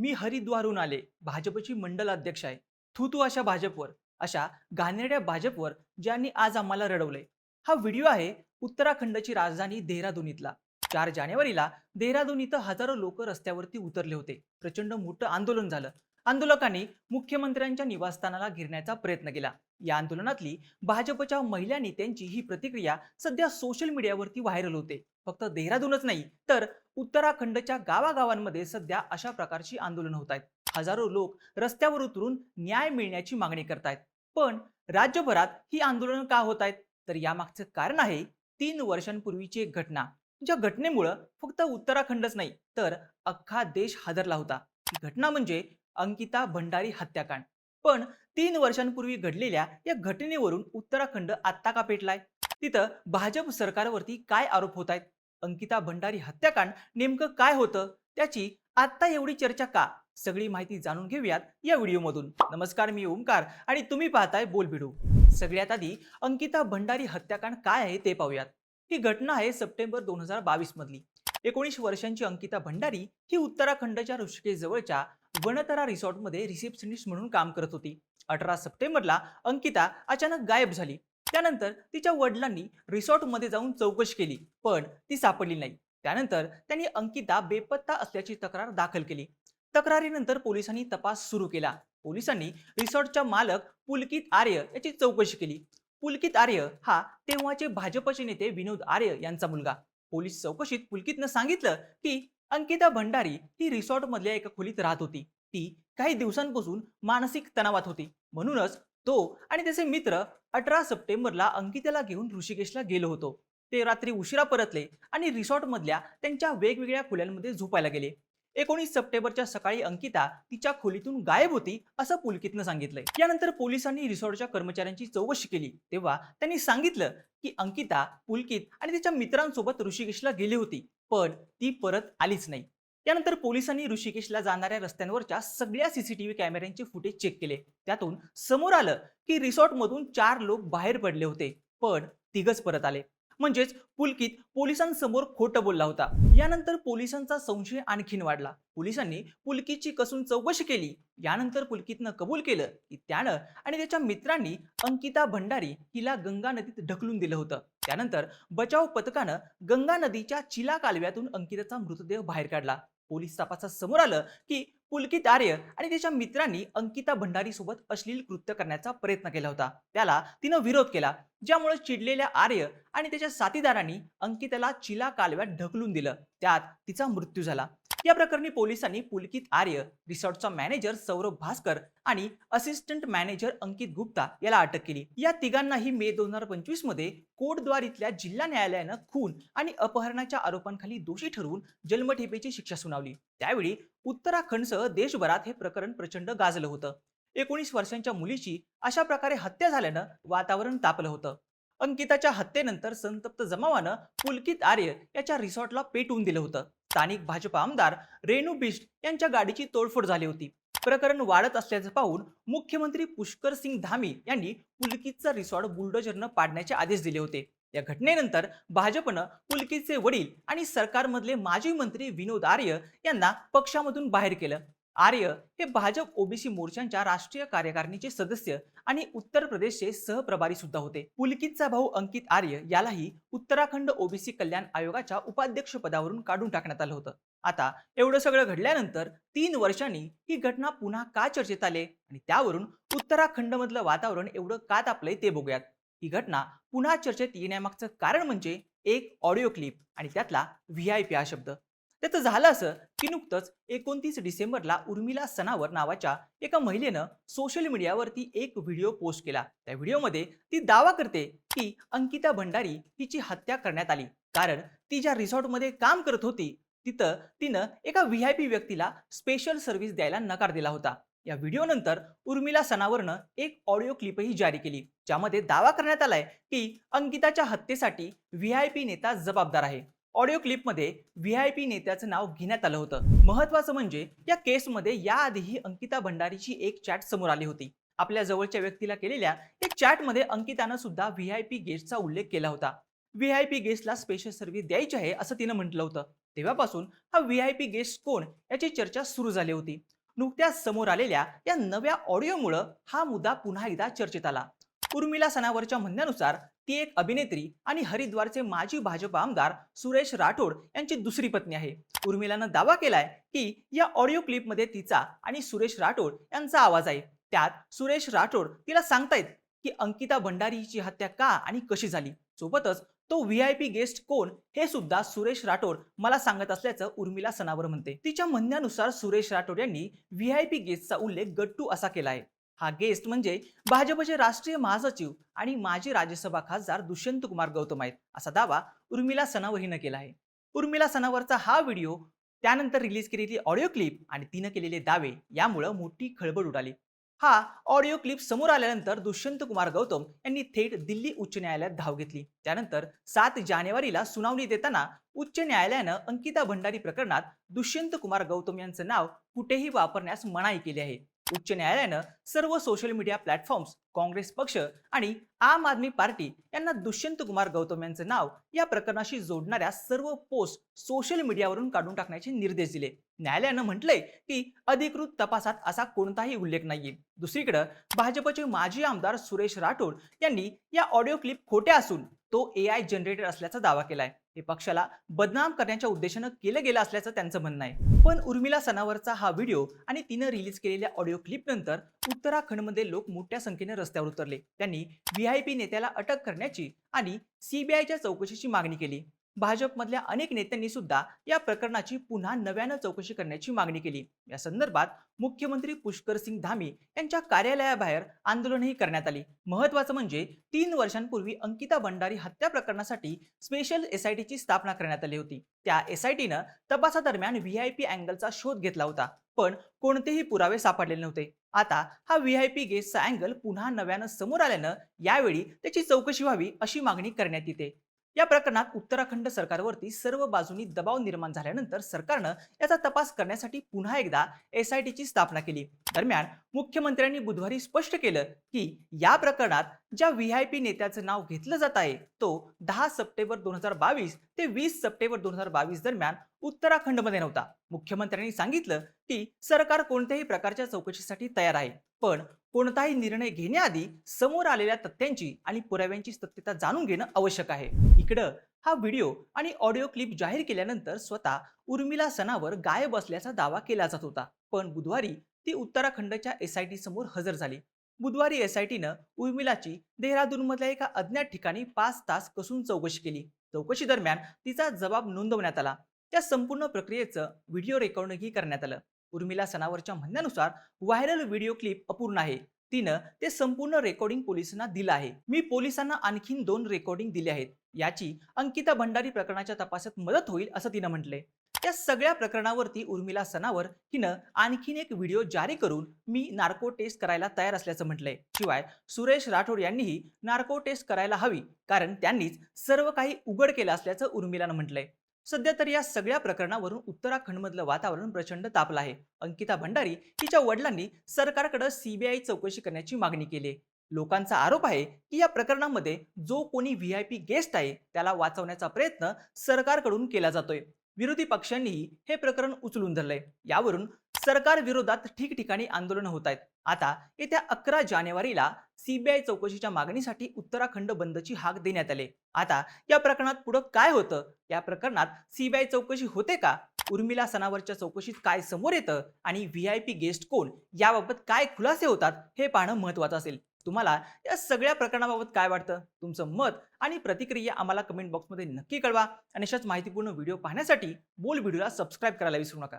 मी हरिद्वारहून आले. भाजपची मंडल अध्यक्ष आहे. थू तू अशा भाजपवर अशा घाणेरड्या भाजपवर ज्यांनी आज आम्हाला रडवले हा व्हिडिओ आहे उत्तराखंडची राजधानी देहरादूनीतला. चार जानेवारीला देहरादून इथं हजारो लोक रस्त्यावरती उतरले होते. प्रचंड मोठं आंदोलन झालं. आंदोलकांनी मुख्यमंत्र्यांच्या निवासस्थानाला घेरण्याचा प्रयत्न केला. या आंदोलनातली भाजपच्या महिला नेत्यांची ही प्रतिक्रिया सध्या सोशल मीडियावरती व्हायरल होते. फक्त देहरादूनच नाही तर उत्तराखंडच्या गावागावांमध्ये सध्या अशा प्रकारची आंदोलन होत आहेत. हजारो लोक रस्त्यावर उतरून न्याय मिळण्याची मागणी करतायत. पण राज्यभरात ही आंदोलन का होत आहेत? तर यामागचं कारण आहे तीन वर्षांपूर्वीची एक घटना. ज्या घटनेमुळं फक्त उत्तराखंडच नाही तर अख्खा देश हादरला होता. घटना म्हणजे अंकिता भंडारी हत्याकांड. पण तीन वर्षांपूर्वी घडलेल्या या घटनेवरून उत्तराखंड आत्ता का पेटलाय? तिथं भाजप सरकारवरती काय आरोप होत आहेत अंकिता भंडारी हत्याकांड नेमकं काय होतं? त्याची आत्ता एवढी चर्चा का? सगळी माहिती जाणून घेऊयात या व्हिडिओमधून. नमस्कार मी ओमकार आणि तुम्ही पाहताय बोलबिडू सगळ्यात आधी अंकिता भंडारी हत्याकांड काय आहे ते पाहूयात. ही घटना आहे सप्टेंबर दोन हजार बावीस मधली. एकोणीस वर्षांची अंकिता भंडारी ही उत्तराखंडच्या ऋषिकेश जवळच्या वनतरा रिसॉर्टमध्ये रिसेप्शनिस्ट म्हणून काम करत होती. अठरा सप्टेंबरला अंकिता अचानक गायब झाली. त्यानंतर तिच्या वडिलांनी रिसॉर्टमध्ये जाऊन चौकशी केली पण ती सापडली नाही. त्यानंतर त्यांनी अंकिता बेपत्ता असल्याची तक्रार दाखल केली. तक्रारीनंतर पोलिसांनी तपास सुरू केला. पोलिसांनी रिसॉर्टच्या मालक पुलकित आर्य याची चौकशी केली. पुलकित आर्य हा तेव्हाचे भाजपचे नेते विनोद आर्य यांचा मुलगा. पोलीस चौकशीत पुलकितनं सांगितलं की अंकिता भंडारी ही रिसॉर्ट मधल्या एका खोलीत राहत होती. ती काही दिवसांपासून मानसिक तणावात होती. म्हणूनच तो आणि त्याचे मित्र अठरा सप्टेंबरला अंकिताला घेऊन ऋषिकेशला गेलो होतो. ते रात्री उशिरा परतले आणि रिसॉर्ट मधल्या त्यांच्या वेगवेगळ्या खोल्यांमध्ये झोपायला गेले. एकोणीस सप्टेंबरच्या सकाळी अंकिता तिच्या खोलीतून गायब होती असं पुलकितनं सांगितलंय. यानंतर पोलिसांनी रिसॉर्टच्या कर्मचाऱ्यांची चौकशी केली. तेव्हा त्यांनी सांगितलं की अंकिता पुलकित आणि तिच्या मित्रांसोबत ऋषिकेशला गेली होती. पण ती परत आलीच नाही. त्यानंतर पोलिसांनी ऋषिकेशला जाणाऱ्या रस्त्यांवरच्या सगळ्या सीसीटीव्ही कॅमेऱ्यांचे फुटेज चेक केले. त्यातून समोर आलं की रिसॉर्टमधून चार लोक बाहेर पडले होते पण तिघच परत आले. म्हणजेच पुलकित पोलिसांसमोर खोटं बोलला होता. यानंतर पोलिसांचा संशय आणखीन वाढला. पोलिसांनी पुलकितची कसून चौकशी केली. यानंतर पुलकितनं कबूल केलं की त्यानं आणि त्याच्या मित्रांनी अंकिता भंडारी हिला गंगा नदीत ढकलून दिलं होतं. त्यानंतर बचाव पथकानं गंगा नदीच्या चिला कालव्यातून अंकिताचा मृतदेह बाहेर काढला. पोलीस तपासात समोर आलं की पुलकित आर्य आणि त्याच्या मित्रांनी अंकिता भंडारी सोबत अश्लील कृत्य करण्याचा प्रयत्न केला होता. त्याला तिनं विरोध केला ज्यामुळे चिडलेल्या आर्य आणि त्याच्या साथीदारांनी अंकिताला चिला कालव्यात ढकलून दिलं. त्यात तिचा मृत्यू झाला. या प्रकरणी पोलिसांनी पुलकित आर्य रिसॉर्टचा मॅनेजर सौरभ भास्कर आणि असिस्टंट मॅनेजर अंकित गुप्ता याला अटक केली. या तिघांनाही मे दोन हजार पंचवीसमध्ये कोटद्वार इथल्या जिल्हा न्यायालयानं खून आणि अपहरणाच्या आरोपांखाली दोषी ठरवून जन्मठेपेची शिक्षा सुनावली. त्यावेळी उत्तराखंडसह देशभरात हे प्रकरण प्रचंड गाजलं होतं. एकोणीस वर्षांच्या मुलीची अशा प्रकारे हत्या झाल्यानं वातावरण तापलं होतं. अंकिताच्या हत्येनंतर संतप्त जमावानं पुलकित आर्य याच्या रिसॉर्टला पेटवून दिलं होतं. स्थानिक भाजप आमदार रेणू बिष्ट यांच्या गाडीची तोडफोड झाली होती. प्रकरण वाढत असल्याचं पाहून मुख्यमंत्री पुष्कर सिंग धामी यांनी पुलकितचा रिसॉर्ट बुलडोजरनं पाडण्याचे आदेश दिले होते. या घटनेनंतर भाजपनं पुलकितचे वडील आणि सरकारमधले माजी मंत्री विनोद आर्य यांना पक्षामधून बाहेर केलं. आर्य हे भाजप ओबीसी मोर्चांच्या राष्ट्रीय कार्यकारिणीचे सदस्य आणि उत्तर प्रदेशचे सहप्रभारी सुद्धा होते. पुलकितचा भाऊ अंकित आर्य यालाही उत्तराखंड ओबीसी कल्याण आयोगाच्या उपाध्यक्ष पदावरून काढून टाकण्यात आलं होतं. आता एवढं सगळं घडल्यानंतर तीन वर्षांनी ही घटना पुन्हा का चर्चेत आले? आणि त्यावरून उत्तराखंडमधलं वातावरण एवढं का तापलंय ते बघूयात. ही घटना पुन्हा चर्चेत येण्यामागचं कारण म्हणजे एक ऑडिओ क्लिप आणि त्यातला व्ही आय पी हा शब्द. त्याचं झालं असं की नुकतंच एकोणतीस डिसेंबरला उर्मिला सनावर नावाच्या एका महिलेनं सोशल मीडियावरती एक व्हिडिओ पोस्ट केला. त्या व्हिडिओमध्ये ती दावा करते की अंकिता भंडारी तिची हत्या करण्यात आली. कारण ती ज्या रिसॉर्टमध्ये काम करत होती तिथं तिनं एका व्ही आय पी व्यक्तीला स्पेशल सर्व्हिस द्यायला नकार दिला होता. या व्हिडिओ नंतर उर्मिला सनावरनं एक ऑडिओ क्लिपही जारी केली ज्यामध्ये दावा करण्यात आलाय की अंकिताच्या हत्येसाठी व्ही आय पी नेता जबाबदार आहे. ऑडिओ क्लिपमध्ये व्ही आय पी नेत्याचं नाव घेण्यात आलं होतं. महत्वाचं म्हणजे या केसमध्ये याआधीही अंकिता भंडारीची एक चॅट समोर आली होती. आपल्या जवळच्या व्यक्तीला केलेल्या एक चॅटमध्ये अंकितानं सुद्धा व्ही आय पी गेस्टचा उल्लेख केला होता. व्ही आय पी गेस्टला स्पेशल सर्व्हिस द्यायची आहे असं तिनं म्हटलं होतं. तेव्हापासून हा व्ही आय पी गेस्ट कोण याची चर्चा सुरू झाली होती. नुकत्याच समोर आलेल्या या नव्या ऑडिओमुळं हा मुद्दा पुन्हा एकदा चर्चेत आला. उर्मिला सणावरच्या म्हणण्यानुसार ती एक अभिनेत्री आणि हरिद्वारचे माजी भाजप आमदार सुरेश राठोड यांची दुसरी पत्नी आहे. उर्मिलानं दावा केलाय की या ऑडिओ क्लिपमध्ये तिचा आणि सुरेश राठोड यांचा आवाज आहे. त्यात सुरेश राठोड तिला सांगतायत की अंकिता भंडारीची हत्या का आणि कशी झाली? सोबतच तो व्ही आय पी गेस्ट कोण हे सुद्धा सुरेश राठोड मला सांगत असल्याचं उर्मिला सणावर म्हणते. तिच्या म्हणण्यानुसार सुरेश राठोड यांनी व्ही आय पी गेस्टचा उल्लेख गट्टू असा केला आहे. हा गेस्ट म्हणजे भाजपचे राष्ट्रीय महासचिव आणि माजी राज्यसभा खासदार दुष्यंत कुमार गौतम आहेत. असा दावा उर्मिला सणावर हिनं केला आहे. उर्मिला सनावरचा हा व्हिडिओ त्यानंतर रिलीज केलेली ऑडिओ क्लिप आणि तिनं केलेले दावे यामुळं मोठी खळबळ उडाली. हा ऑडिओ क्लिप समोर आल्यानंतर दुष्यंत कुमार गौतम यांनी थेट दिल्ली उच्च न्यायालयात धाव घेतली. त्यानंतर सात जानेवारीला सुनावणी देताना उच्च न्यायालयानं अंकिता भंडारी प्रकरणात दुष्यंत कुमार गौतम यांचं नाव कुठेही वापरण्यास मनाई केली आहे. उच्च न्यायालयानं सर्व सोशल मीडिया प्लॅटफॉर्म्स काँग्रेस पक्ष आणि आम आदमी पार्टी यांना दुष्यंत कुमार गौतम यांचं नाव या प्रकरणाशी जोडणाऱ्या सर्व पोस्ट सोशल मीडियावरून काढून टाकण्याचे निर्देश दिले. न्यायालयानं म्हटलंय की अधिकृत तपासात असा कोणताही उल्लेख नाहीये. दुसरीकडे भाजपचे माजी आमदार सुरेश राठोड यांनी या ऑडिओ क्लिप खोट्या असून तो ए आय जनरेटर असल्याचा दावा केलाय. हे पक्षाला बदनाम करण्याच्या उद्देशानं केलं गेलं असल्याचं त्यांचं म्हणणं आहे. पण उर्मिला सणावरचा हा व्हिडिओ आणि तिनं रिलीज केलेल्या ऑडिओ क्लिप नंतर उत्तराखंडमध्ये लोक मोठ्या संख्येने रस्त्यावर उतरले. त्यांनी व्ही आय पी नेत्याला अटक करण्याची आणि सीबीआयच्या चौकशीची मागणी केली. भाजपमधल्या अनेक नेत्यांनी सुद्धा या प्रकरणाची पुन्हा नव्यानं चौकशी करण्याची मागणी केली. या संदर्भात मुख्यमंत्री पुष्कर सिंग धामी यांच्या कार्यालयाबाहेर आंदोलनही करण्यात आली. महत्वाचं म्हणजे तीन वर्षांपूर्वी अंकिता भंडारी हत्या प्रकरणासाठी स्पेशल एसआयटीची स्थापना करण्यात आली होती. त्या एसआयटीनं तपासादरम्यान व्ही आय पी अँगलचा शोध घेतला होता पण कोणतेही पुरावे सापडलेले नव्हते. आता हा व्ही आय पी गेस्टचा अँगल पुन्हा नव्यानं समोर आल्यानं यावेळी त्याची चौकशी व्हावी अशी मागणी करण्यात येते. या प्रकरणात उत्तराखंड सरकारवरती सर्व बाजूनी दबाव निर्माण झाल्यानंतर सरकारनं याचा तपास करण्यासाठी पुन्हा एकदा एस आय स्थापना केली. दरम्यान मुख्यमंत्र्यांनी बुधवारी स्पष्ट केलं की या प्रकरणात ज्या व्ही आय पी नेत्याचं नाव घेतलं जात आहे तो दहा सप्टेंबर दोन हजार बावीस ते वीस सप्टेंबर दोन हजार बावीस दरम्यान उत्तराखंडमध्ये नव्हता. मुख्यमंत्र्यांनी सांगितलं की सरकार कोणत्याही प्रकारच्या चौकशीसाठी तयार आहे पण कोणताही निर्णय घेण्याआधी समोर आलेल्या तथ्यांची आणि पुराव्यांची सत्यता जाणून घेणं आवश्यक आहे. इकडं हा व्हिडिओ आणि ऑडिओ क्लिप जाहीर केल्यानंतर स्वतः उर्मिला सणावर गायब असल्याचा दावा केला जात होता. पण बुधवारी ती उत्तराखंडच्या एस आय टी समोर हजर झाली. बुधवारी एस आय टीनं उर्मिलाची देहरादूनमधल्या एका अज्ञात ठिकाणी पाच तास कसून चौकशी केली. चौकशी दरम्यान तिचा जबाब नोंदवण्यात आला. त्या संपूर्ण प्रक्रियेचं व्हिडिओ रेकॉर्डिंगही करण्यात आलं. उर्मिला सणावरच्या म्हणण्यानुसार व्हायरल व्हिडिओ क्लिप अपूर्ण आहे. तिनं ते संपूर्ण रेकॉर्डिंग पोलिसांना दिलं आहे. मी पोलिसांना आणखीन दोन रेकॉर्डिंग दिले आहेत. याची अंकिता भंडारी प्रकरणाच्या तपासात मदत होईल असं तिनं म्हटलंय. या सगळ्या प्रकरणावरती उर्मिला सणावर हिनं आणखीन एक व्हिडिओ जारी करून मी नार्को टेस्ट करायला तयार असल्याचं म्हटलंय. शिवाय सुरेश राठोड यांनीही नार्को टेस्ट करायला हवी कारण त्यांनीच सर्व काही उघड केलं असल्याचं उर्मिलानं म्हटलंय. सध्या तर या सगळ्या प्रकरणावरून उत्तराखंडमधलं वातावरण प्रचंड तापलं आहे. अंकिता भंडारी हिच्या वडिलांनी सरकारकडे सीबीआय चौकशी करण्याची मागणी केली लोकांचा आरोप आहे की या प्रकरणामध्ये जो कोणी व्ही आय पी गेस्ट आहे त्याला वाचवण्याचा प्रयत्न सरकारकडून केला जातोय. विरोधी पक्षांनीही हे प्रकरण उचलून धरलंय. यावरून सरकार विरोधात ठिकठिकाणी आंदोलन होत आहेत. आता येत्या अकरा जानेवारीला सीबीआय चौकशीच्या मागणीसाठी उत्तराखंड बंदची हाक देण्यात आले. आता या प्रकरणात पुढं काय होतं? या प्रकरणात सीबीआय चौकशी होते का? उर्मिला सणावरच्या चौकशीत काय समोर येतं? आणि व्ही आय पी गेस्ट कोण? याबाबत काय खुलासे होतात? हे पाहणं महत्वाचं असेल. तुम्हाला या सगळ्या प्रकरणाबाबत काय वाटतं? तुमचं मत आणि प्रतिक्रिया आम्हाला कमेंट बॉक्समध्ये नक्की कळवा. आणि अशाच माहितीपूर्ण व्हिडिओ पाहण्यासाठी बोल व्हिडिओला सबस्क्राईब करायला विसरू नका.